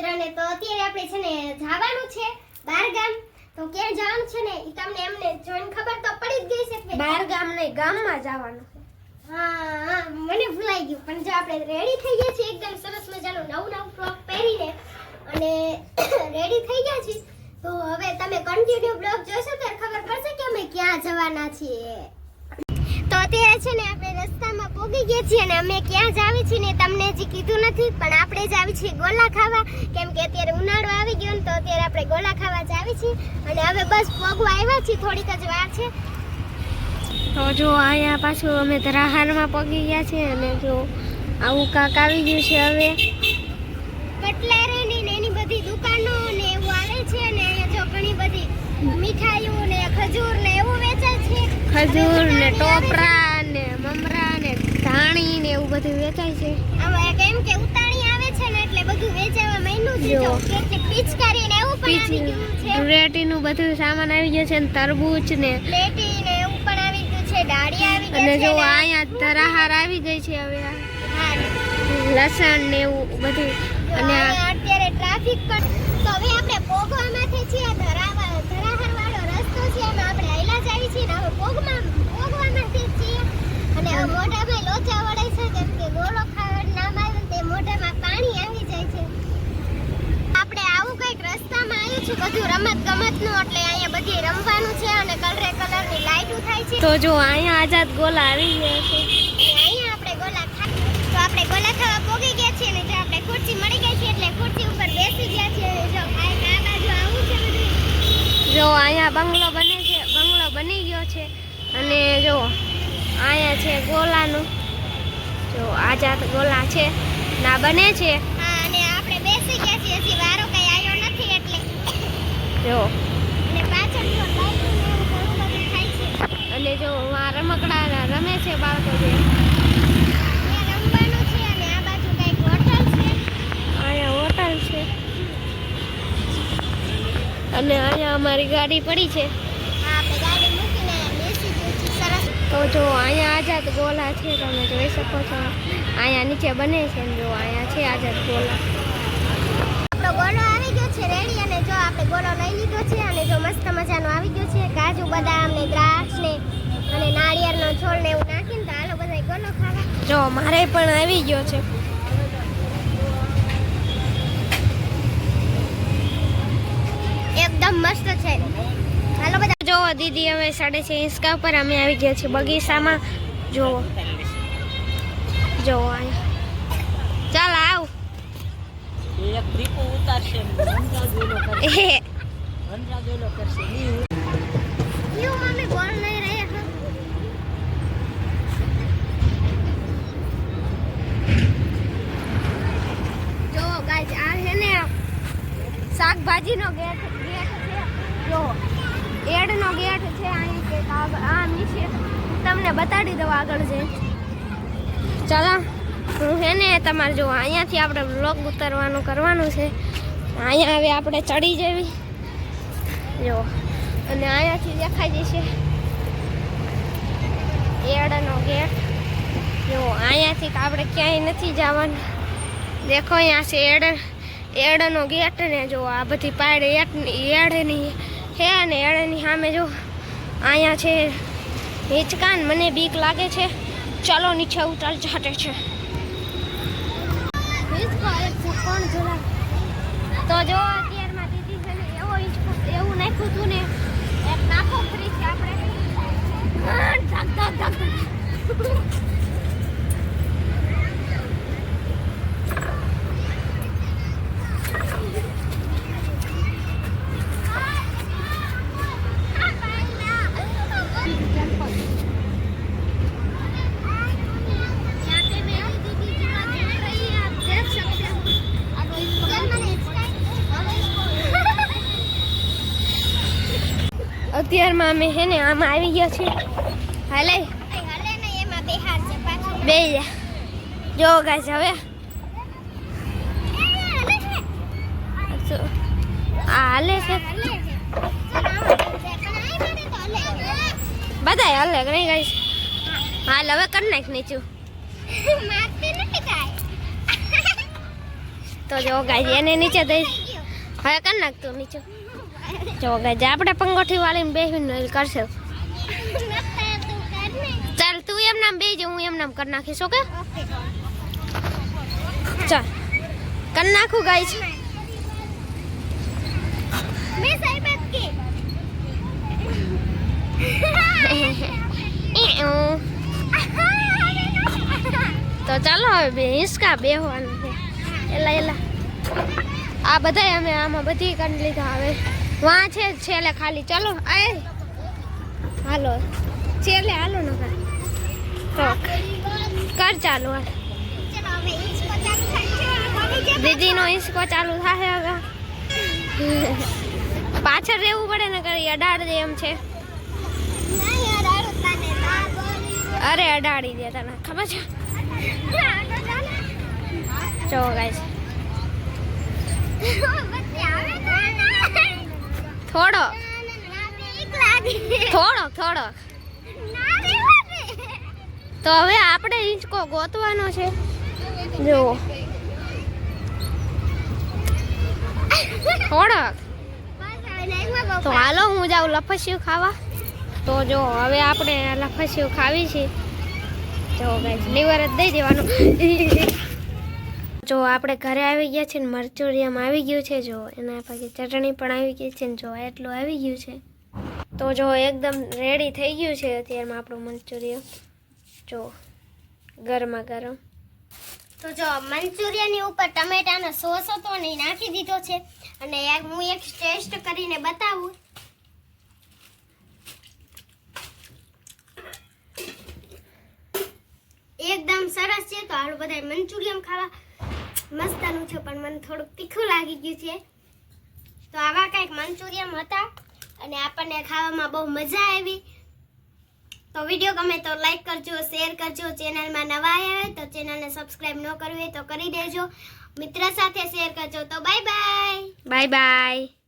મિત્રને તો અત્યારે આપણે છે ને જવાનું છે બાર ગામ તો ક્યાં જવાનું છે ને એ તમને એમને જોઈને ખબર તો પડી જ ગઈ છે કે બાર ગામ નહીં ગામમાં જવાનું હા હા મને ભૂલાઈ ગયું. પણ જો આપણે રેડી થઈ ગયા છીએ એકદમ સરસ મજાનું નવું નવું ફ્રોક પહેરીને અને રેડી થઈ ગયા છીએ તો હવે તમે કન્ટિન્યુ બ્લોગ જોશો તો ખબર પડશે કે અમે ક્યાં જવાના છીએ. તો અત્યારે છે ને આપણે રસ્તામાં પોગી ગયા છીએ અને અમે ક્યાં જાવી છીએ ને તમને હજી કીધું નથી પણ આવી છીએ ગોલા ખાવા કેમ કે અત્યારે ઉનાળો આવી ગયો ને તો અત્યારે આપણે ગોલા ખાવા જ આવી છીએ. અને હવે બસ પોગવા આવ્યા છીએ થોડીક જ વાર છે. તો જો અહીંયા પાછું અમે ધરાહારમાં પગી ગયા છે અને જો આવું કાક આવી ગયું છે હવે. કટલેરીની ને એની બધી દુકાનો ને એવું આવે છે ને અહીંયા જો ઘણી બધી મીઠાઈઓ ને ખજૂર ને એવું વેચાય છે. ખજૂર ને ટોપરા ને મમરા ને ધાણી ને એવું બધું વેચાય છે. આમાં કેમ કે એટલે બધું વેચાવા માંડ્યું છે જો. જો પિચકારી ને એવું પણ આવી ગયું છે. ધૂળેટીનું બધું સામાન આવી ગયું છે ને તરબૂચ ને. પ્લેટી ને એવું પણ આવી ગયું છે ડાળી આવી ગઈ અને છે જો અહીંયા તરાહાર આવી ગઈ છે હવે આ. લસણ ને એવું બધું. અને અત્યારે ટ્રાફિક પણ તો હવે આપણે પોગવામાંથી છીએ ધરાવા ધરાહર વાળો રસ્તો છે એમાં આપણે હાઈલા જ આવી છીએ ને હવે પોગમાં પોગવામાંથી જ છીએ અને હવે મોઢામાં લોચા વળે છે કેમ કે ગોળો ખાવાનું નામ આવ્યું ને તે મોઢામાં પાણી આવી જાય છે આપણે આવું કંઈક રસ્તામાં આવ્યું છે બધું રમત ગમતનું એટલે અહીંયા બધી રમવાનું છે અને કલરે કલરની લાઈટો થાય છે તો જો અહીંયા આઝાદ ગોલા આવી ગયા છે. અહીંયા આપણે ગોલા તો આપણે ગોલા થવા પોગી ગયા છીએ ને જો આપણે ખુરશી મળી ગઈ છે એટલે ખુરશી ઉપર બેસી ગયા છીએ જો આ આ બાજુ આવું છે બધું. જો અહીંયા બંગલો બને છે બંગલો બની ગયો છે. અને જો અહીંયા છે ગોલાનું. જો આઝાદ ગોલા છે ના બને છે. હા અને આપણે બેસી ગયા છીએ. હજી વારો કઈ આવ્યો નથી એટલે. જો અને પાછળ જો લાઈટ ને એવું ઘણું બધું થાય છે અને જો આ રમકડા રમે છે બાળકો જે. રમવાનું છે અને આ બાજુ કંઈક હોટલ છે. અહીંયા હોટલ છે. અને અહીંયા અમારી ગાડી પડી છે. તો જો અહીંયા આઝાદ ગોલા છે તમે જોઈ શકો છો. અહીંયા નીચે બને છે જો અહીંયા છે આઝાદ ગોલા આપણો ગોળો આવી ગયો છે રેડી અને જો આપણે ગોળો લઈ લીધો છે અને જો મસ્ત મજાનો આવી ગયો છે કાજુ બદામ ને દ્રાક્ષ ને અને નાળિયેરનો છોડ ને એવું નાખીને તો હાલો બધા ગોળો ખાવા. જો મારે પણ આવી ગયો છે. એકદમ મસ્ત છે. હાલો બધા. જો દીદી હવે સાડે છે હિંચકા ઉપર અમે આવી ગયા છીએ બગીચામાં. જો. જો ચાલ આવ. એક દીપો ઉતારશે કરશે એ વનરાજ ઓલો કરશે ઈ ક્યું મમ્મી બોલ નહીં રહે હા જો ગાઈસ આ છે ને શાકભાજીનો ગેટ ગેટ છે. જો, એડનો ગેટ છે અહીં કે આ નીચે. તમને બતાડી દઉં આગળ જે ચાલો, હું હે ને તમારે જો, અહીંયાથી આપણે બ્લોગ ઉતારવાનું કરવાનું છે. અહીંયા હવે આપણે ચડી જવી. જો, અને અહીંયાથી દેખાઈ જશે. એડનો ગેટ. જો, અહીંયાથી આપણે ક્યાંય નથી જવાનું. દેખો, અહીંયા છે એડ. એડનો ગેટ ને જો આ બધી પાડે એડની હે અને એડની સામે જો અહીંયા છે હિંચકાન, મને બીક લાગે છે. ચાલો નીચે ઉતાર ચાટે છે. તો જો અત્યારમાં દીદી એવો એવું નાખ્યું હતું ને, એક નાખો ફ્રીજ આપણે. અત્યારમાં અમે હે ને આમાં આવી ગયા છીએ. હાલે? બે છે જો ગાઈસ હવે? આ હાલે છે. બધાય હાલે નહીં ગાઈસ હાલ, હવે કરી નાખ નીચું. તો જો ગાય એને નીચે દઈશ હવે કરી નાખતું નીચે. જો ગાય આપણે પંગોઠી વાળીને બેસીને કરશે. ચાલ, તું એમ નામ બેજે હું એમ નામ કરી નાખીશ, ઓકે? ચાલ. કરી નાખું સાહેબ તો ચાલો, હવે બે હિંસકા બેહવાનું છે. એલા એલા. આ બધાય અમે આમાં બધી કરી લીધા હવે. વાં છે છેલ્લે ખાલી. ચાલો, આય. હાલો. છેલ્લે હાલો ને તો, કર ચાલુ દીદીનો હિંચકો ચાલુ થાય હવે. પાછળ રહેવું પડે ને કરી અડાડ દે એમ છે. અરે અડાડી દે તને. ખબર છે? જો ગાઈસ થોડો. થોડો થોડો. તો હવે આપણે હિંચકો ગોતવાનો છે. જો થોડોક તો હાલો, હું જાઉં લફસ્યું ખાવા. તો જો, હવે આપણે લફસ્યું ખાવી છીએ જો ગાઈસ લીવર જ દઈ દેવાનું. જો આપણે ઘરે આવી ગયા છે ને, મરચુરિયમ આવી ગયું છે, જો એના પછી ચટણી પણ આવી ગઈ છે ને, જો એટલું આવી ગયું છે. તો જો એકદમ રેડી થઈ ગયું છે અત્યારમાં આપણું મંચુરિયમ જો, ગરમા ગરમ. તો જો, મંચુરિયનની ઉપર ટમેટાનો સોસ હતો ને નાખી દીધો છે. અને હું એક ટેસ્ટ કરીને બતાવું. એકદમ સરસ છે, તો આવું બધા મંચુરિયમ ખાવા. મસ્તનું છે, પણ મને થોડુંક તીખું લાગી ગયું છે. તો આવા કંઈક મંચુરિયમ હતા અને આપણને ખાવામાં બહુ મજા આવી. તો વીડિયો ગમે તો લાઈક કરજો શેર કરજો, ચેનલમાં નવા આવ્યા હોય તો ચેનલને સબસ્ક્રાઈબ ન કરવી હોય તો કરી દેજો. મિત્ર સાથે શેર કરજો. તો બાય બાય બાય બાય